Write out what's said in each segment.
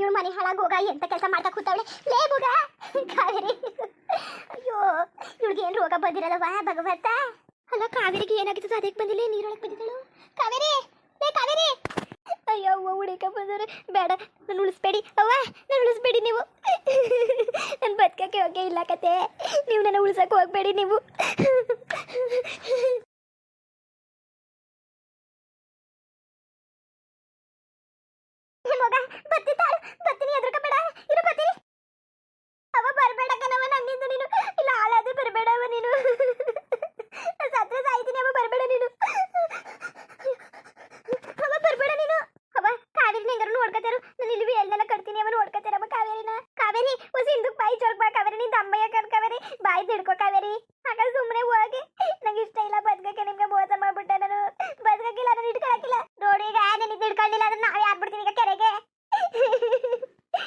ಇವಳು ಮನೆ ಹಾಳಾಗಿ ಎಂತ ಕೆಲಸ ಮಾಡ್ತಾ ಕೂತಾವಳೆ. ಲೇ ಬುಗ ಕಾವೇರಿ. ಅಯ್ಯೋ, ಇವಳಿಗೆ ಏನು ರೋಗ ಬಂದಿರಲ್ಲವಾ ಭಗವಂತ? ಅಲ್ಲ, ಕಾವೇರಿಗೆ ಏನಾಗಿತ್ತು? ಅದಕ್ಕೆ ಬಂದಿಲ್ಲ ನೀರೊಳಗೆ ಬಂದಿದ್ದಳು ಕಾವೇರಿ, ಲೇ ಕಾವೇರಿ. ಅಯ್ಯೋ, ಅವ್ವ ಉಳಿಕ ಬಂದವ್ರೆ. ಬೇಡ, ನಾನು ಉಳಿಸ್ಬೇಡಿ. ಅವ್ವ, ನಾನು ಉಳಿಸ್ಬೇಡಿ ನೀವು. ನನ್ನ ಬದುಕಕ್ಕೆ ಹೋಗೇ ಇಲ್ಲ ಕತೆ. ನೀವು ನನ್ನ ಉಳ್ಸಕ್ಕೆ ಹೋಗಬೇಡಿ ನೀವು. ಮಗ ಬತ್ತಿತ್ತಾಳು ಬತ್ತೀನಿ ಎದ್ರಕ ಬೇಡ. ಇರು ಬತ್ತೀನಿ ಅವ ನನ್ನಿಂದ ನೀನು. ಇಲ್ಲ, ಹಾಳಾದ್ರೆ ಬರಬೇಡ ಅವ ನೀನು ಸತ್ರ ಸಾಯ್ತೀನಿ ಅವ ಬರಬೇಡ ನೀನು ಅವ ಬರಬೇಡ ನೀನು ಅವ ಕಾವೇರಿ ಹೆಂಗಾರು ನೋಡ್ಕತಾರು ನಾನು ಇಲ್ಲಿ ಎಲ್ಲೆಲ್ಲ ಕಟ್ತೀನಿ ಅವ ನೋಡ್ಕತಾರ ಅವ ಕಾವೇರಿನ ಕಾವೇರಿ ಹೊಸ ಹಿಂದಕ್ಕೆ ಬಾಯಿ ಜೋಗ್ ಬಾ ಕಾವೇರಿ ನಿಂದ ಅಮ್ಮಯ್ಯ ಕಣ್ ಕಾವೇರಿ ಬಾಯಿ ತಿಡ್ಕೋ ಕಾವೇರಿ ಆಗ ಸುಮ್ಮನೆ ಹೋಗಿ ನಂಗೆ ಇಷ್ಟ ಇಲ್ಲ ಬದುಕಕ್ಕೆ ನಿಮ್ಗೆ ಮೋಸ ಮಾಡ್ಬಿಟ್ಟೆ ನಾನು ಬದುಕಕ್ಕಿಲ್ಲ ನಾನು ಇಟ್ಕೊಳಕಿಲ್ಲ ನೋಡಿ ಈಗ ನಿನಗೆ ಇಟ್ಕೊಂಡಿಲ್ಲ ಅಂದ್ರೆ ನಾವೇ ಆಗ್ಬಿಡ್ತೀನಿ ಈಗ ಕೆರೆಗೆ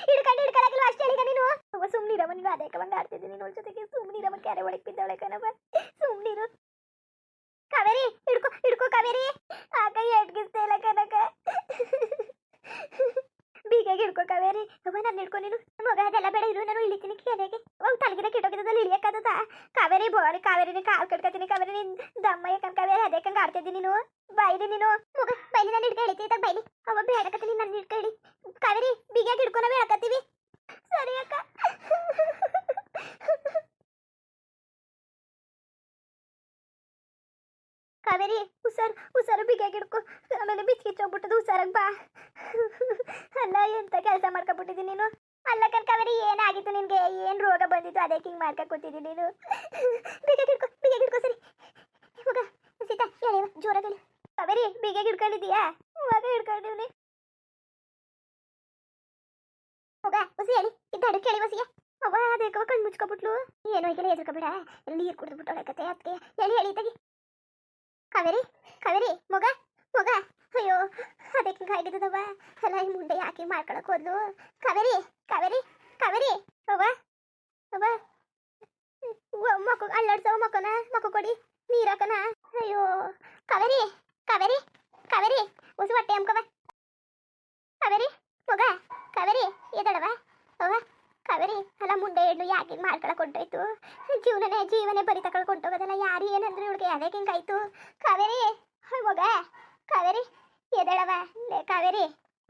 ಹಿಡ್ಕೊಂಡು ಹಿಡ್ಕೊಳಕಿಲ್ಲ ಅಷ್ಟೇ ಈಗ ನೀನು ಅವ್ವ ಸುಮ್ನಿರಮ್ಮ ನೀನು ಅದೇ ಕವಂಗ ಆಡ್ತಿದ್ದೀನಿ ನೀನು ಜೊತೆಗೆ ಸುಮ್ನಿರಮ್ಮ ಕೆರೆ ಒಳಗೆ ಬಿದ್ದವಳೆ ಕಣವ ಸುಮ್ನಿರು ಕಾವೇರಿ ಹಿಡ್ಕೋ ಹಿಡ್ಕೋ ಕಾವೇರಿ ಆ ಕೈ ಎಡ್ಗಿಸ್ತಾ ಇಲ್ಲ ಕನಕ ಬೀಗಾಗಿ ಹಿಡ್ಕೋ ಕಾವೇರಿ. ಅವ್ವ ನಾನು ಹಿಡ್ಕೊ ನೀನು. ಮಗ ಅದೆಲ್ಲ ಬೇಡ ಇರು. ನಾನು ಇಳಿತೀನಿ ಕೇಳಿಗೆ ಅವ್ ತಲೆಗಿನ ಕೆಟ್ಟೋಗಿದ್ದಲ್ಲ ಇಳಿಯಕ್ಕಾಗದ ಕಾವೇರಿ ಬೋರಿ, ಕಾವೇರಿ ಕಾಲ್ ಕಟ್ಕತೀನಿ ಕಾವೇರಿ ನಿನ್. ದಮ್ಮಯ್ಯ ಕಣ್ ಕಾವೇರಿ, ಅದೇ ಕಂಗ ಆಡ್ತಿದ್ದಿ ನೀನು? ಬೈಲಿ ನೀನು. ಮಗ, ಬೈಲಿ, ನಾನು ಹಿಡ್ಕ ಹಿಡಿತೀವಿ ಬೈಲಿ. ಅವ ಬೇಡಕತ್ತೀನಿ, ನಾನು ಹಿಡ್ಕೊ ಹಿಡಿ ಕಾವೇರಿ, ಬಿಗಿಯಾಗಿ ಹಿಡ್ಕೊ, ನಾವು ಸರಿ ಅಕ್ಕ. ಕಾವೇರಿ, ಹುಷಾರು ಹುಷಾರು ಬಿಗಾಗಿಡ್ಕೊ ಆಮೇಲೆ ಬಿಚ್ಕಿಚ್ಚೋಗ್ಬಿಟ್ಟದು ಹುಷಾರಾಗ ಬಾ. ಅಲ್ಲ, ಎಂತ ಕೆಲಸ ಮಾಡ್ಕೊಬಿಟ್ಟಿದ್ದೀನಿ ನೀನು? ಅಲ್ಲ ಕಾವೇರಿ, ಏನಾಗಿತ್ತು ನಿನ್ಗೆ? ಏನ್ ರೋಗ ಬಂದಿತ್ತು? ಅದಕ್ಕೆ ಹಿಂಗೆ ಮಾಡ್ಕ ಕೂತಿದ್ದೀನಿ ನೀನು. ಬಿಗಾಗಿಡ್ಕೊ ಬಿಗಾಗಿಡ್ಕೊ ಸರಿ. ಇವಾಗ, ಸೀತಾ ಹೇಳಿ ಜೋರಾಗಿ ಹೇಳಿ ಕಾವೇರಿ ಬಿಗಾಗಿ ಹಿಡ್ಕೊಂಡಿದ್ದೀಯಾ ಇವಾಗ ಹಿಡ್ಕೊಂಡಿವ್ನಿ. ಹೋಗ ಹೊಸಿ ಹೇಳಿ ಇದ್ದಾಡು ಕೇಳಿ ಹೊಸಿಗೆ ಅವ ಅದಕ್ಕೆ ಕಣ್ಣು ಮುಚ್ಕೊಬಿಟ್ಲು ಏನೋ ಈಗೆಲ್ಲ ಎದ್ರಕೊಬೇಡ ನೀರು ಕುಡಿದು ಬಿಟ್ಟೋಳೆ ಕತೆ ಅದಕ್ಕೆ ಹೇಳಿ ಹೇಳಿ ತೆಗಿ. ಕಾವೇರಿ ಕಾವೇರಿ ಮಗ ಮಗ. ಅಯ್ಯೋ ಅದಕ್ಕೆ ಹಿಂಗಾಗಿದ್ದದವ್ವ ಅಲ್ಲ ಈ ಮುಂದೆ ಯಾಕೆ ಮಾಡ್ಕೊಳಕ್ ಹೋದ್ಲು? ಕಾವೇರಿ ಕಾವೇರಿ ಕಾವೇರಿ. ಅವ್ವ ಅವ್ವ, ಮಕ್ಕ ಅಲ್ಲಾಡ್ಸವ ಮಕ್ಕನ ಮಕ್ಕ ಕೊಡಿ ನೀರಾಕನ ಅಯ್ಯೋ ಕಾವೇರಿ ಕಾವೇರಿ ಕಾವೇರಿ. ಹೊಸ ಹೊಟ್ಟೆ ಅಮ್ಕವ ಕಾವೇರಿ ಮಗ ಕಾವೇರಿ ಎದಳವ ಅವ್ವ. ಕಾವೇರಿ ಅಲ್ಲ ಮುಂದೆ ಹೆಣ್ಣು ಯಾಕೆ ಮಾಡ್ಕೊಳಕ್ ಹೊಂಟೋಯ್ತು ಜೀವನನೇ ಜೀವನೇ ಬರಿ ತಕೊಳಕ್ ಹೊಂಟೋಗೋದಲ್ಲ ಯಾರು ಏನಂದ್ರೆ ಹುಡುಗ ಅದಕ್ಕೆ ಹಿಂಗಾಯ್ತು ಕಾವೇರಿ ಮಗ, ಕಾವೇರಿ ಎದಳವ ಕಾವೇರಿ.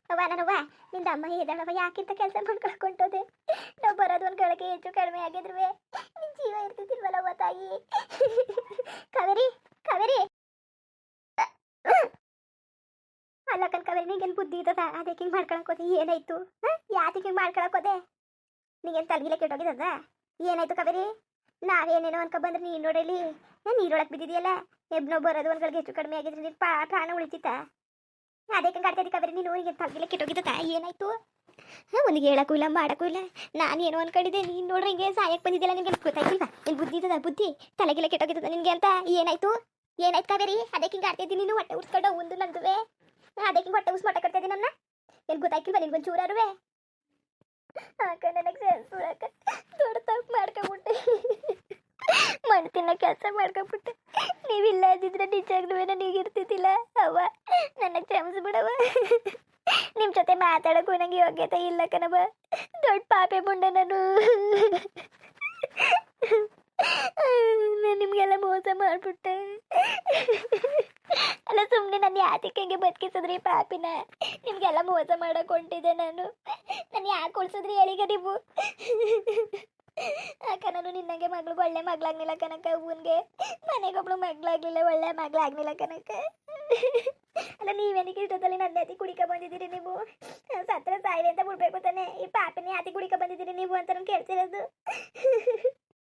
ಅವ್ವ ನನವ್ವ ನಿಂದ ಅಮ್ಮ ಎದಳವ ಯಾಕಿಂತ ಕೆಲಸ ಮಾಡ್ಕೊಳಕ್ ಹೊಂಟೋದೆ ನಾವು ಬರೋದು ಒಂದು ಗಳಿಗೆ ಹೆಚ್ಚು ಕಡಿಮೆ ಆಗಿದ್ರು ನಿನ್ ಜೀವ ಇರ್ತಿದ್ದಿಲ್ವಲ್ಲವ್ವ ತಾಯಿ. ಕಾವೇರಿ ಕಾವೇರಿ. ಅಲ್ಲ ಕಣ್ ಕಾವೇರಿ ನಿಂಗೇನು ಬುದ್ಧಿ ಇದ್ದದ? ಅದಕ್ಕೆ ಹಿಂಗೆ ಮಾಡ್ಕೊಳಕ್ ಹೋದೆ? ಏನಾಯ್ತು? ಯಾತಿಗೆ ಹಿಂಗೆ ಮಾಡ್ಕೊಳಕ್ ಹೋದೆ? ನಿಂಗೇನು ತಲೆಗಿಲೆ ಕೆಟ್ಟೋಗಿದ್ದದ ಏನಾಯ್ತು ಕಬೇರಿ ನಾವೇನೇನೋ ಅನ್ಕೊ ಬಂದ್ರೆ ನೀನು ನೋಡಲಿ ನಾನು ನೀರೊಳಗೆ ಬಿದ್ದಿದೆಯಲ್ಲ? ಎಬ್ನೋ ಬರೋದು ಒಂದ್ಗಳಿಗೆ ಹೆಚ್ಚು ಕಡಿಮೆ ಆಗಿದ್ರೆ ನಿನ್ ಪಾ ಪ್ರಾಣ ಉಳಿತಿತ್ತ? ಅದಕ್ಕೆ ಕಾಡ್ತಿದ್ದಿ ಕಬೇರಿ ನೀನು ಈಗ ತಲೆಗಿಲೆ ಕೆಟ್ಟೋಗಿದ್ದದ ಏನಾಯ್ತು? ಒಂದು ಹೇಳಕ್ಕೂ ಇಲ್ಲ, ಮಾಡಕ್ಕೂ ಇಲ್ಲ. ನಾನು ಏನೋ ಅನ್ಕೊಂಡಿದ್ದೆ, ನೀನು ನೋಡ್ರಿ ಹಿಂಗೆ ಸಾಯಕ್ಕೆ ಬಂದಿದ್ದಿಲ್ಲ ನಿನಗೆ ಗೊತ್ತಾಯ್ತಿಲ್ವಾ? ನಿನ್ ಬುದ್ಧಿ ಇದ್ದದ, ಬುದ್ಧಿ? ತಲೆಗಿಲೆ ಕೆಟ್ಟೋಗಿದ್ದದ ನಿನಗೆ ಅಂತ? ಏನಾಯ್ತು? ಏನಾಯ್ತು ಕಾವೇರಿ? ಅದಕ್ಕೆ ಹಿಂಗೆ ನೀನು? ಹೊಟ್ಟೆ ಉಡ್ಸ್ಕೊಂಡು ಒಂದು ನಂದುವೆ ಅದಕ್ಕೆ ಹೊಟ್ಟೆ ಉಸ್ ಮಟ್ಟ ಕಟ್ತಿದ್ದೀನಿ ನನ್ನ ಏನು ಗೊತ್ತಾಯ್ತಿಲ್ವಾ ನಿನ್ಗೊಂದು ಚೂರಾರುವೆ ಆಕ ನನಗೆ ಸೇರ್ಸುಳಕ ದೊಡ್ಡ ತಪ್ಪು ಮಾಡ್ಕೊಂಬಿಟ್ಟೆ. ಮಣ್ಣು ತಿನ್ನೋ ಕೆಲಸ ಮಾಡ್ಕೊಂಬಿಟ್ಟೆ. ನೀವಿಲ್ಲ ಇದ್ದಿದ್ರೆ ನಿಜಾಗ್ಲೂ ನನಗೆ ಇರ್ತಿದ್ದಿಲ್ಲ. ಅವ್ವ ನನಗೆ ನನ್ನ ಕ್ಷಮಿಸ್ಬಿಡವ ನಿಮ್ಮ ಜೊತೆ ಮಾತಾಡೋಕ್ಕೂ ನನಗೆ ಯೋಗ್ಯತೆ ಇಲ್ಲ ಕಣವ ದೊಡ್ಡ ಪಾಪೆ ಮುಂಡೆ ನಾನು. ನಾನು ನಿಮಗೆಲ್ಲ ಮೋಸ ಮಾಡಿಬಿಟ್ಟೆ. ಅಲ್ಲ ಸುಮ್ಮನೆ ನಾನು ಯಾತಕ್ಕೆ ಬದುಕಿಸಿದ್ರಿ ಪಾಪಿನ? ನಿಮಗೆಲ್ಲ ಮೋಸ ಮಾಡಕ್ ಹೊಂಟಿದ್ದೆ ನಾನು. ನಾನು ಯಾಕೆ ಉಳ್ಸಿದ್ರಿ ಹೇಳಿಗ ನೀವು? ಅಕ್ಕ, ನಾನು ನಿನ್ನಂಗೆ ಮಗಳು ಒಳ್ಳೆ ಮಗಳಾಗ್ಲಿಲ್ಲ ಕನಕ ಅವನ್ಗೆ ಮನೆಗೊಬ್ಳು ಮಗಳಾಗ್ಲಿಲ್ಲ, ಒಳ್ಳೆ ಮಗಳಾಗ್ಲಿಲ್ಲ ಕನಕ ಅಲ್ಲ ನೀವೇನಿಗೆ ಇಷ್ಟದಲ್ಲಿ ನನ್ನ ಅತಿ ಕುಡಿಕ ಬಂದಿದ್ದೀರಿ ನೀವು? ಸತ್ರ ಸಾಯಿಲೆ ಅಂತ ಬಿಡ್ಬೇಕು ತಾನೆ. ಈ ಪಾಪಿನ ಯಾತಿ ಕುಡಿಕ ಬಂದಿದ್ದೀರಿ ನೀವು ಅಂತ ನಾನು ಕೇಳ್ತಿರೋದು.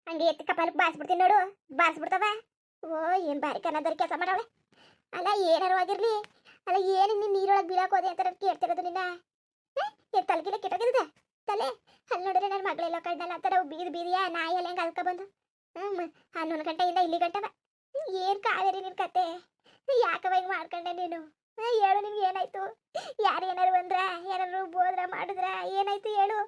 ಹಂಗೆ ಎತ್ತಿ ಕಪಾಲಕ್ಕೆ ಬಾಸ್ಬಿಡ್ತೀನಿ ನೋಡು. ಬಾರಿಸ್ಬಿಡ್ತವ? ಓ, ಏನು ಬಾರಿ ಕನ್ನದರ ಕೆಲಸ ಮಾಡವಳೆ? ಅಲ್ಲ, ಏನಾರು ಆಗಿರ್ಲಿ. ಅಲ್ಲ, ಏನು ನೀನು ನೀರೊಳಗೆ ಬೀಳಕ್ಕೆ ಅಂತ ಕೇಳ್ತಿರೋದು ನಿನ್ನ? ಏನು ತಲೆಗಿಲ್ಲ ಕೆಟ್ಟೋಗಿದ ತಲೆ? ಅಲ್ಲಿ ನೋಡಿದ್ರೆ ನನ್ನ ಮಗಳೆಲ್ಲ ಕಣ್ಣಲ್ಲ ಅಂತಾರೆ ಬೀದಿ ಬೀದಿಯಾ ನಾಯಿ ಎಲ್ಲ ಹೆಂಗೆ ಅಲ್ಕ ಬಂದು? ಹ್ಞೂ ಹನ್ನೊಂದು ಗಂಟೆಯಿಂದ ಇಲ್ಲಿ ಗಂಟವ. ಏನು ಕಾವೇರಿ ನಿನ್ನ ಕತೆ? ಯಾಕವ ಹಿಂಗೆ ಮಾಡ್ಕೊಂಡೆ ನೀನು? ಹೇಳು ನಿನ್ಗೆ ಏನಾಯ್ತು? ಯಾರು ಏನಾರು ಬಂದ್ರ? ಏನಾರು ಬೋದ್ರ, ಮಾಡಿದ್ರ? ಏನಾಯ್ತು ಹೇಳು?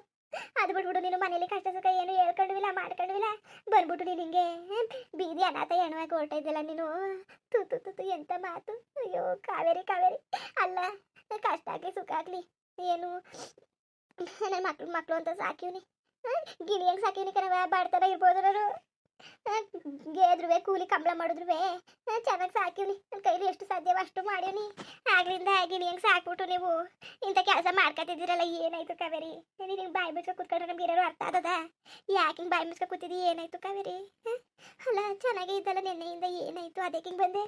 ಅದು ಬಿಟ್ಬಿಟ್ಟು ನೀನು ಮನೇಲಿ ಕಷ್ಟ ಸುಖ ಏನು ಹೇಳ್ಕೊಂಡಿಲ್ಲ, ಮಾಡ್ಕೊಂಡಿಲ್ಲ. ಬಂದ್ಬಿಟ್ಟು ನೀನು ಹಿಂಗೆ. ಬೀದಿ ಅನಾಥ ಹೆಣವಾಗಿ ಹೊರಟಿದ್ದಿಲ್ಲ ನೀನು. ತು ತು ತು ಎಂತ ಮಾತು? ಅಯ್ಯೋ, ಕಾವೇರಿ ಕಾವೇರಿ. ಅಲ್ಲ, ಕಷ್ಟ ಆಗಲಿ, ಸುಖ ಆಗಲಿ. ಏನು? ನನ್ನ ಮಕ್ಳು ಮಕ್ಕಳು ಅಂತ ಸಾಕಿವ್ನಿ. ಗಿಳಿ ಹೆಂಗ್ ಸಾಕಿವ್ನಿ ಕಣವ ಬಾಡ್ತಾರ ಇರ್ಬೋದು ನಾನು. ಗೆದ್ರುವೆ, ಕೂಲಿ ಕಂಬಳ ಮಾಡಿದ್ರುವೆ ಚೆನ್ನಾಗಿ ಸಾಕಿವ್ನಿ ನನ್ನ ಕೈಲಿ ಎಷ್ಟು ಸಾಧ್ಯವೋ ಅಷ್ಟು ಮಾಡಿವ್ನಿ ಆಗ್ಲಿಂದ ಆಗಿನಿ ಹೆಂಗೆ ಸಾಕ್ಬಿಟ್ಟು ನೀವು? ಇಂಥ ಕೆಲಸ ಮಾಡ್ಕೊತಿದ್ದೀರಲ್ಲ ಏನಾಯ್ತು ಕಾವೇರಿ? ಹಿಂಗೆ ಬಾಯಿ ಮುಚ್ಕೊ ಕೂತ್ಕೊಂಡ್ರೆ ನಮ್ಗೆ ಇರೋರು ಅರ್ಥ ಆದದ? ಯಾಕೆ ಹಿಂಗೆ ಬಾಯಿ ಮುಚ್ಕೊ ಕೂತಿದ್ದಿ, ಏನಾಯ್ತು ಕಾವೇರಿ? ಅಲ್ಲ, ಚೆನ್ನಾಗೇ ಇದ್ದಲ್ಲ ನಿನ್ನೆಯಿಂದ, ಏನಾಯ್ತು? ಅದಕ್ಕೆ ಹಿಂಗೆ ಬಂದೆ?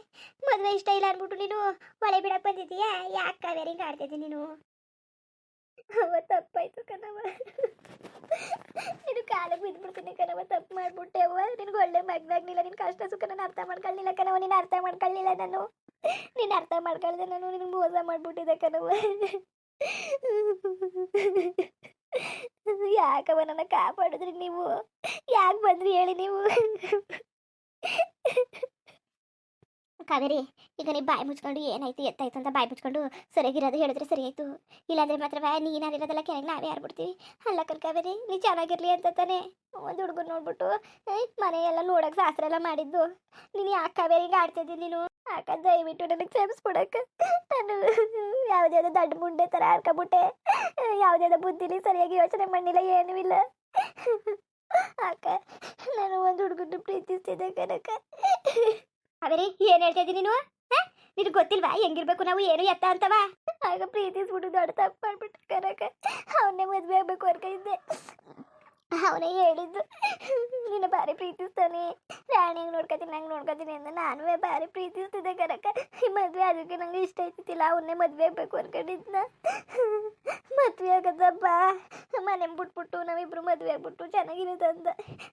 ಮದುವೆ ಇಷ್ಟ ಇಲ್ಲ ಅನ್ಬಿಟ್ಟು ನೀನು? ಒಳೆ ಬಿಡಕ್ಕೆ ಬಂದಿದ್ದೀಯಾ? ಯಾಕೆ ಕಾವೇರಿ ಹಿಂಗೆ ಆಡ್ತಿದ್ದೀನಿ ನೀನು? ಅವ ತಪ್ಪಾಯ್ತು ಕಣವ ನೀನು ಕಣವ ತಪ್ಪು ಮಾಡ್ಬಿಟ್ಟೆ ಅವ್ವ. ನಿನ್ಗೆ ಒಳ್ಳೆ ಮಗ್ನಾಗ್ಲಿಲ್ಲ ನಿನ್ ಕಷ್ಟ ಸುಖ ನಾನು ಅರ್ಥ ಮಾಡ್ಕೊಳ್ಳಿಲ್ಲ ಕಣವ ನೀನು ಅರ್ಥ ಮಾಡ್ಕೊಳ್ಳಿಲ್ಲ ನಾನು. ನೀನು ಅರ್ಥ ಮಾಡ್ಕೊಳ್ದೆ ನಾನು ನಿನ್ ಮೋಸ ಮಾಡ್ಬಿಟ್ಟಿದೆ ಕಣವ ಯಾಕವ ನನ್ನ ಕಾಪಾಡಿದ್ರಿ ನೀವು? ಯಾಕೆ ಬಂದ್ರಿ ಹೇಳಿ ನೀವು? ಕಾವೇರಿ ಈಗ ನೀ ಬಾಯಿ ಮುಚ್ಕೊಂಡು ಏನಾಯ್ತು ಎತ್ತಾಯ್ತು ಅಂತ ಬಾಯಿ ಮುಚ್ಕೊಂಡು ಸರಿಯಾಗಿರೋದು ಹೇಳಿದ್ರೆ ಸರಿ ಆಯ್ತು. ಇಲ್ಲಾಂದ್ರೆ ಮಾತ್ರ ನೀನು ಅಲ್ಲಿರೋದೆಲ್ಲ ಕೆಳಗೆ ನಾವೇ ಆಡ್ಬಿಡ್ತೀವಿ ಅಲ್ಲ ಕಣ್ ಕಾವೇರಿ ನೀ ಚೆನ್ನಾಗಿರ್ಲಿ ಅಂತ ತಾನೆ. ಒಂದು ಹುಡುಗರು ನೋಡ್ಬಿಟ್ಟು ಏಯ್, ಮನೆ ಎಲ್ಲ ನೋಡಕ್ ಶಾಸ್ತ್ರ ಎಲ್ಲ ಮಾಡಿದ್ದು. ನೀನು ಯಾಕೆ ಕಾವೇರಿಗೆ ಆಡ್ತಿದ್ದಿ ನೀನು? ಯಾಕ ದಯವಿಟ್ಟು ನನಗೆ ಕ್ಷಮಿಸ್ಬಿಡಕ್ಕ ನಾನು ಯಾವುದ್ಯಾವುದೋ ದಡ್ಡ ಮುಂಡೆ ಥರ ಆಡ್ಕೊಂಬಿಟ್ಟೆ ಯಾವುದ್ಯಾವುದೋ ಬುದ್ಧಿಲಿ ಸರಿಯಾಗಿ ಯೋಚನೆ ಮಾಡಿಲ್ಲ ಏನೂ ಇಲ್ಲ. ಅಕ್ಕ ನಾನು ಒಂದು ಹುಡುಗನ ಪ್ರೀತಿಸ್ತಿದ್ದೆ ಕನಕ ಕಾವೇರಿ ಏನ್ ಹೇಳ್ತಾ ಇದ್ದೀನಿ ನೀನು? ನಿನಗೆ ಗೊತ್ತಿಲ್ವಾ? ಹೆಂಗಿರ್ಬೇಕು ನಾವು? ಏನು ಎತ್ತ ಅಂತವ? ಆಗ ಪ್ರೀತಿಸ್ಬಿಟ್ಟು ದೊಡ್ಡ ತಪ್ಪು ಮಾಡ್ಬಿಟ್ಟು ಕರಕ ಅವನ್ನೇ ಮದ್ವೆ ಆಗ್ಬೇಕು ಇದ್ದೆ ಅವನೇ ಹೇಳಿದ್ದು, ನಿನ್ನ ಭಾರಿ ಪ್ರೀತಿಸ್ತಾನೆ. ರಾಣಿ ಹಂಗೆ ನೋಡ್ಕೊತೀನಿ ಹಂಗೆ ನೋಡ್ಕೊತೀನಿ ಅಂತ ನಾನು ಭಾರಿ ಪ್ರೀತಿಸ್ತಿದ್ದೆ ಕರಕ ಈ ಮದುವೆ ಅದಕ್ಕೆ ನಂಗೆ ಇಷ್ಟ ಆಯ್ತಿಲ್ಲ ಅವನ್ನೇ ಮದುವೆ ಆಗ್ಬೇಕು ಅನ್ಕೊಂಡಿದ್ನ. ಮದ್ವೆ ಆಗದಪ್ಪ. ಮನೆ ಬಿಟ್ಬಿಟ್ಟು, ನಾವಿಬ್ರು ಮದ್ವೆ ಆಗ್ಬಿಟ್ಟು ಚೆನ್ನಾಗಿರೋದು ಅಂತ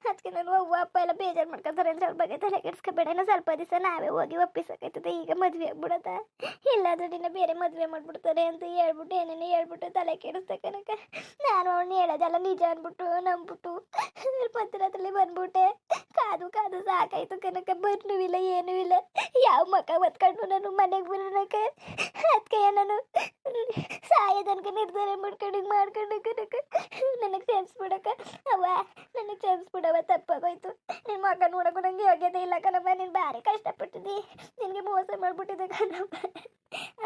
ಅದಕ್ಕೆ ನಾನು ಅವ್ವ, ಅಪ್ಪ ಎಲ್ಲ ಬೇಜಾರು ಮಾಡ್ಕೊತಾರೆ ಅಂದ್ರೆ ಅವ್ರ ಬಗ್ಗೆ ತಲೆ ಕೆಡ್ಸ್ಕೊಬೇಡ. ಇನ್ನು ಸ್ವಲ್ಪ ದಿವಸ ನಾವೇ ಹೋಗಿ ಒಪ್ಪಿಸಕೈತದೆ ಈಗ ಮದ್ವೆ ಆಗ್ಬಿಡತ್ತ ಇಲ್ಲಾದ್ರೂ ನಿನ್ನ ಬೇರೆ ಮದ್ವೆ ಮಾಡ್ಬಿಡ್ತಾರೆ ಅಂತ ಹೇಳ್ಬಿಟ್ಟು, ಏನೇನೋ ಹೇಳ್ಬಿಟ್ಟು ತಲೆ ಕೆಡಿಸ್ದೆ ಕನಕ ನಾನು ಅವ್ನು ಹೇಳೋದೆಲ್ಲ ನಿಜ ಅಂದ್ಬಿಟ್ಟು ಸ್ವಲ್ಪ ಪತ್ರದಲ್ಲಿ ಬಂದ್ಬಿಟ್ಟೆ. ಕಾದು ಕಾದು ಸಾಕಾಯ್ತು ಕನಕ ಬರ್ನೂ ಇಲ್ಲ, ಏನೂ ಇಲ್ಲ. ಯಾವ ಮಕ್ಕ ಒತ್ಕೊಂಡು ನಾನು ಮನೆಗೆ ಬರೋಣಕ್ಕೆ? ಅದಕ್ಕೆ ನಾನು ಸಾಯೋದನ್ಕ ನಿರ್ಧಾರ ಮಾಡ್ಕೊಂಡು ಮಾಡ್ಕೊಂಡು ನನಗೆ ಅವ ಅವ್ವ, ನನಗೆ ಕ್ಷಮಿಸ್ಬಿಡವ ತಪ್ಪಾಗೋಯ್ತು. ನಿನ್ನ ಮಗ ನೋಡಕ್ಕೂ ನಂಗೆ ಯೋಗ್ಯತೆ ಇಲ್ಲ ಕಣಪ್ಪ ನೀನು ಭಾರಿ ಕಷ್ಟಪಟ್ಟಿದ್ದಿ. ನಿನಗೆ ಮೋಸ ಮಾಡಿಬಿಟ್ಟಿದ್ದೆ ಕಣಪ್ಪ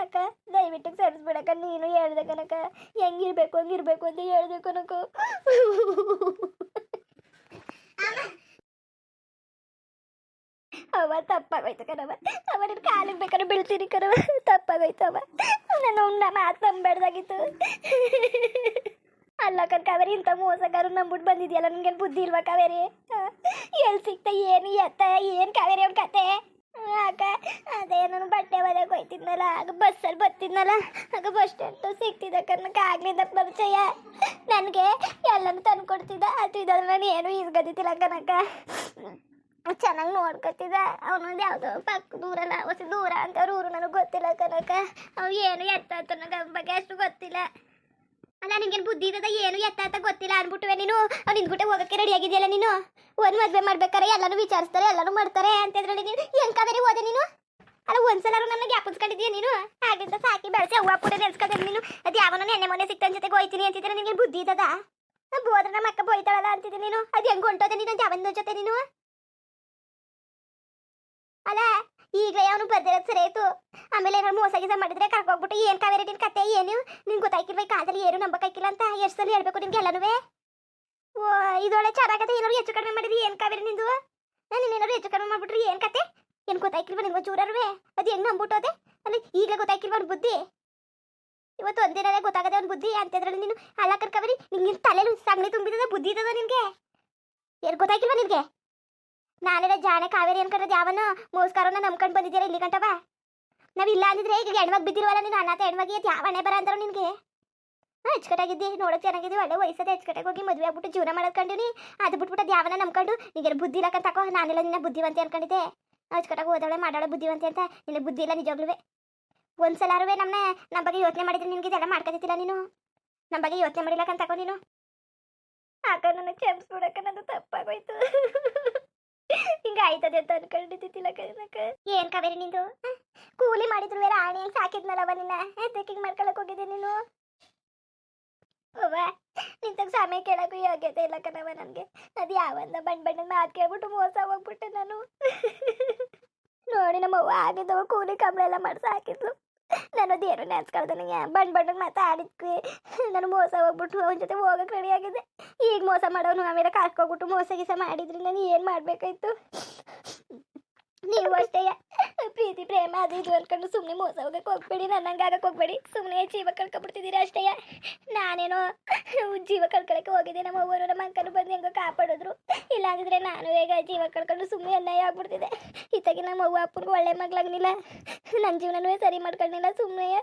ಅಕ್ಕ, ದಯವಿಟ್ಟು ಕ್ಷಮಿಸ್ಬಿಡಕ್ಕ, ನೀನು ಹೇಳ್ದೆ ಕನಕ ಹೆಂಗಿರ್ಬೇಕು, ಹಂಗಿರ್ಬೇಕು ಅಂತ ಹೇಳ್ದೆ ಕನಕ ಅವ ತಪ್ಪಾಗೋಯ್ತು ಕಣವ ಅವ ಕಾಲಿಗೆ ಬೇಕಾದ್ರೆ ಬೀಳ್ತೀನಿ ಕಣವ ತಪ್ಪಾಗೋಯ್ತು ಅವ. ನಾನು ಅವ್ನ ಮಾತು ನಂಬೇಡ್ದಾಗಿತ್ತು ಅಲ್ಲ ಕಣ್ ಕಾವೇರಿ, ಇಂಥ ಮೋಸಗಾರು ನಂಬಿಟ್ಟು ಬಂದಿದ್ಯಲ್ಲ, ನನಗೇನು ಬುದ್ಧಿ ಇಲ್ವಾ ಕಾವೇರಿ? ಎಲ್ಲಿ ಸಿಕ್ತ, ಏನು ಎತ್ತ, ಏನು ಕಾವೇರಿ ಅವ್ನ ಕತೆ? ಆಗ ಅದೇ ನಾನು ಬಟ್ಟೆ ಒಳಗೆ ಹೋಯ್ತಿದ್ನಲ್ಲ, ಆಗ ಬಸ್ಸಲ್ಲಿ ಬರ್ತಿದ್ನಲ್ಲ, ಆಗ ಬಸ್ ಸ್ಟ್ಯಾಂಡ್ ಸಿಕ್ತಿದ್ದ ಕರ್ನಕ್ಕೆ ಆಗ್ಲಿಂದ ಪರಿಚಯ. ನನಗೆ ಎಲ್ಲನೂ ತಂದು ಕೊಡ್ತಿದ್ದ ಅದು ನಾನು ಏನು ಇಸ್ಗದಿತ್ತಿಲ್ಲ ಕನಕ ಚೆನ್ನಾಗಿ ನೋಡ್ಕೊತಿದ್ದ. ಅವನೊಂದು ಯಾವುದೋ ಪಕ್ಕ ದೂರಲ್ಲ ಹೊಸ ದೂರ ಅಂತವ್ರ ಊರು ನನಗೆ ಗೊತ್ತಿಲ್ಲ ಕನಕ. ಅವ್ ಏನು ಎತ್ತ ಅಂತ ನನಗೆ ಬಗ್ಗೆ ಅಷ್ಟು ಗೊತ್ತಿಲ್ಲ. ಅಲ್ಲ, ನಿನ್ಗೇನು ಬುದ್ಧಿ ಇದ್ದದ? ಏನು ಎತ್ತ ಅಂತ ಗೊತ್ತಿಲ್ಲ ಅನ್ಬಿಟ್ಟುವೆ ನೀನು? ಅವ್ನು ನಿಂದ್ಬಿಟ್ಟೆ ಹೋಗಕ್ಕೆ ರೆಡಿ ಆಗಿದೆಯಲ್ಲ ನೀನು? ಒಂದು ಮದುವೆ ಮಾಡ್ಬೇಕಾರೆ ಎಲ್ಲನೂ ವಿಚಾರಿಸ್ತಾರೆ, ಎಲ್ಲನೂ ಮಾಡ್ತಾರೆ ಅಂತಂದ್ರಲ್ಲಿ ನೀನು. ಹೆಂಗ್ ಕಾವೇರಿ ಹೋದೆ ನೀನು? ಅಲ್ಲ ಒಂದ್ಸಲ ನನ್ನ ಜ್ಞಾಪಿಸ್ಕೊಂಡಿದ್ಯಾ ನೀನು? ಆಗಿಂದ ಸಾಕಿ ಬೆಳೆಸಿ ಅವ್ವ ಕೂಡ ನೆನ್ಸ್ಕೊಂಡೆ ನೀನು. ಅದು ಯಾವನ ನೆನ್ನೆ ಮೊನ್ನೆ ಸಿಕ್ತನ ಜೊತೆಗೆ ಹೋಯ್ತೀನಿ ಅಂತಿದ್ರೆ ನಿನಗೆ ಬುದ್ಧಿ ಇದ್ದದ? ಬೋದ್ರ ನಮ್ಮ ಅಕ್ಕ ಬೋಯ್ತಾಳಲ್ಲ ಅಂತಿದ್ದೆ ನೀನು. ಅದು ಹೆಂಗ್ ಹೊಂಟೋದೆ ನೀನು ಯಾವನ ಜೊತೆ ನೀನು? ಅಲ್ಲ ಈಗಲೇ ಅವನು ಬರ್ದಿರೋದು ಸರಿ ಆಯ್ತು. ಆಮೇಲೆ ಏನಾರು ಮೋಸ ಗೀಸ ಮಾಡಿದ್ರೆ ಕರ್ಕೋಗ್ಬಿಟ್ಟು ಏನ್ ಕಾವೇರಿ ನಿನ್ ಕತೆ ಏನು? ನಿನ್ ಗೊತ್ತಾಯ್ಕಿಲ್ವ ಈ ಕಾಲದಲ್ಲಿ ಏನು ನಂಬಕ್ಕಾಗಿಲ್ಲ ಅಂತ ಎಷ್ಟು ಸಲ ಹೇಳ್ಬೇಕು ನಿಮ್ಗೆ ಎಲ್ಲನೂ ಓ ಇದೊಳ್ಳೆ ಚೆನ್ನಾಗತ್ತೆ ಏನಾರು ಹೆಚ್ಚು ಕಡಿಮೆ ಮಾಡಿದ್ರಿ ಏನ್ ಕಾವೇರಿ ನಿಂದು? ನಾನು ಏನಾರು ಹೆಚ್ಚು ಕಡಿಮೆ ಮಾಡ್ಬಿಟ್ರಿ ಏನ್ ಕತೆ? ಏನ್ ಗೊತ್ತಾಯ್ಕಿಲ್ವ ನಿಮ್ಗೆ ಚೂರರುವೆ ಅದು ಹೆಂಗ್ ನಂಬಿಟ್ಟೋದೆ ಅಲ್ಲಿ, ಈಗಲೇ ಗೊತ್ತಾಯ್ಕಿಲ್ವ ಅವ್ನ ಬುದ್ಧಿ? ಇವತ್ತು ಒಂದಿನದೇ ಗೊತ್ತಾಗದೆ ಅವ್ನ ಬುದ್ಧಿ ಅಂತಿದ್ರಲ್ಲಿ ನೀನು ಅಲ್ಲ ಕರ್ಕವರಿ ನಿಂಗೆ ತಲೆಯಲ್ಲಿ ಸಗಣಿ ತುಂಬಿದ ಬುದ್ಧಿ ಇದ್ದದ ನಿನ್ಗೆ? ಏನು ಗೊತ್ತಾಗಿಲ್ವಾ ನಿನ್ಗೆ? ನಾನೆಲ್ಲ ಜಾಣೆ ಕಾವೇರಿ ಅನ್ಕೊಂಡ್ರೆ ಯಾವನ ಮೋಸ್ಕಾರನ ನಂಬ್ಕೊಂಡು ಬಂದಿದ್ದೀರಾ ಇಲ್ಲಿ ಗಂಟವ ನಾವ್ ಇಲ್ಲ ಅಂದಿದ್ರೆ ಈಗ ಹೆಣ್ಮಗ್ ಬಿದ್ದಿರುವಲ್ಲ ನೀನು ಅನಾಥ ಹೆಣ್ಮಗಿ ಯಾವ ಹಣೆ ಬರ ಅಂತಾರ ನಿನ್ಗೆ? ಹಾ ಅಚ್ಚುಕಟ್ಟಾಗಿದ್ದಿ ನೋಡಕ್ ಚೆನ್ನಾಗಿದ್ದಿ, ಒಳ್ಳೆ ವಯಸ್ಸದ ಹೆಚ್ಕಟಾಗಿ ಹೋಗಿ ಮದುವೆ ಆಗ್ಬಿಟ್ಟು ಜೀವನ ಮಾಡ್ಕೊಂಡಿನಿ ಕಂಡಿನಿ. ಅದು ಬಿಟ್ಬಿಟ್ಟು ಯಾವನ ನಂಬ್ಕೊಂಡು ಈಗ ಬುದ್ಧಿ ಇಲ್ಲಕ್ಕ ತಕೋ, ನಾನೆಲ್ಲ ನಿನ್ನ ಬುದ್ಧಿವಂತೆ ಅನ್ಕೊಂಡಿದ್ದೆ. ಹೆಚ್ಕಟಾಗಿ ಓದೋಳೆ ಮಾಡೋಳೆ ಬುದ್ಧಿವಂತೆ ಅಂತ. ನಿನ್ನ ಬುದ್ಧಿ ಇಲ್ಲ ನಿಜವಾಗ್ಲೂ ಒಂದ್ಸಲಾರುವೆ ನಮ್ಮನ್ನ ನಮ್ಮ ಬಗ್ಗೆ ಯೋಚನೆ ಮಾಡಿದ್ರೆ ನಿನ್ಗೆ ಇದೆಲ್ಲ ಮಾಡ್ಕೊತಿಲ್ಲ ನೀನು? ನಮ್ಮ ಬಗ್ಗೆ ಯೋಚನೆ ಮಾಡಿಲ್ಲ ತಕೋ ನೀನು? ಆಗ ನನಗೆ ಕ್ಷಮಿಸ್ಬಿಡಕ್ಕ ನಂದು ತಪ್ಪಾಗೋಯ್ತು. ಹಿಂಗ ಆಯ್ತದೆ ಅಂತ ಅನ್ಕೊಂಡಿದ್ದಿಲ್ಲ ಕನಕ. ಏನ್ ಕಾವೇರಿ ನಿಂದು? ಕೂಲಿ ಮಾಡಿದ್ರು ಬೇರೆ ಆಣಿ ಹೆಂಗ್ ಸಾಕಿದ್ನಲ್ಲವ ನಿನ್ನ? ಎದ್ದಕ್ಕಿಂಗ್ ಮಾಡ್ಕೊಳಕ್ ಹೋಗಿದ್ದೆ ನೀನು? ಅವ್ವ ನಿಂತಾಗ ಸಮಯ ಕೇಳಕ್ಕೂ ಯೋಗ್ಯತೆ ಇಲ್ಲ ಕಣವ ನನಗೆ. ಅದು ಯಾವಂದ ಬಣ್ಣ ಬಣ್ಣದ ಮಾತು ಕೇಳ್ಬಿಟ್ಟು ಮೋಸ ಹೋಗ್ಬಿಟ್ಟೆ ನಾನು. ನೋಡಿ ನಮ್ಮವ್ವ ಆಗಿದ್ವು ಆಗಿದ್ದವ ಕೂಲಿ ಕಂಬಳ ಎಲ್ಲ ಮಾಡ್ಸ ಹಾಕಿದ್ಲು. ನಾನು ಅದೇನು ನೆನ್ಸ್ಕೊಳ್ದೆ ನನಗೆ ಬಣ್ಣ ಬಣ್ಣದ ಮಾತಾಡಿದ್ವಿ ನಾನು ಮೋಸ ಹೋಗ್ಬಿಟ್ಟು ಅವನ ಜೊತೆ ಹೋಗಕ್ಕೆ ರೆಡಿ ಆಗಿದ್ದೆ. ಈಗ ಮೋಸ ಮಾಡೋನು ಆಮೇಲೆ ಕಾಸ್ಕೋಗ್ಬಿಟ್ಟು ಮೋಸ ಗೀಸ ಮಾಡಿದ್ರೆ ನಾನು ಏನು ಮಾಡಬೇಕಾಯ್ತು? ನೀವು ಅಷ್ಟೇ ಪ್ರೀತಿ, ಪ್ರೇಮ, ಅದು ಇದು ಅನ್ಕೊಂಡು ಸುಮ್ಮನೆ ಮೋಸ ಹೋಗಕ್ಕೆ ಹೋಗ್ಬೇಡಿ ನನ್ನಂಗೆ ಆಗಕ್ಕೆ ಹೋಗ್ಬೇಡಿ. ಸುಮ್ಮನೆ ಜೀವ ಕಳ್ಕೊಬಿಡ್ತಿದ್ದೀರಿ ಅಷ್ಟೇ ನಾನೇನೋ ಜೀವ ಕಳ್ಕೊಳಕ್ಕೆ ಹೋಗಿದ್ದೆ. ನಮ್ಮ ಅವ್ವರು ನಮ್ಮ ಅಂಕಲು ಬಂದು ಹೆಂಗೋ ಕಾಪಾಡಿದ್ರು. ಇಲ್ಲಾಂದಿದ್ರೆ ನಾನು ಹೇಗೆ ಜೀವ ಕಳ್ಕೊಂಡು ಸುಮ್ಮನೆ ಅನ್ಯಾಯ ಆಗ್ಬಿಡ್ತಿದೆ ಇತ್ತಾಗಿ ನಮ್ಮ ಅವ್ವ ಅಪ್ಪನಿಗೆ ಒಳ್ಳೆ ಮಗ್ಲಾಗ್ನಿಲ್ಲ ನನ್ನ ಜೀವನನೂ ಸರಿ ಮಾಡ್ಕೊಳ್ಳಿಲ್ಲ ಸುಮ್ಮನೆ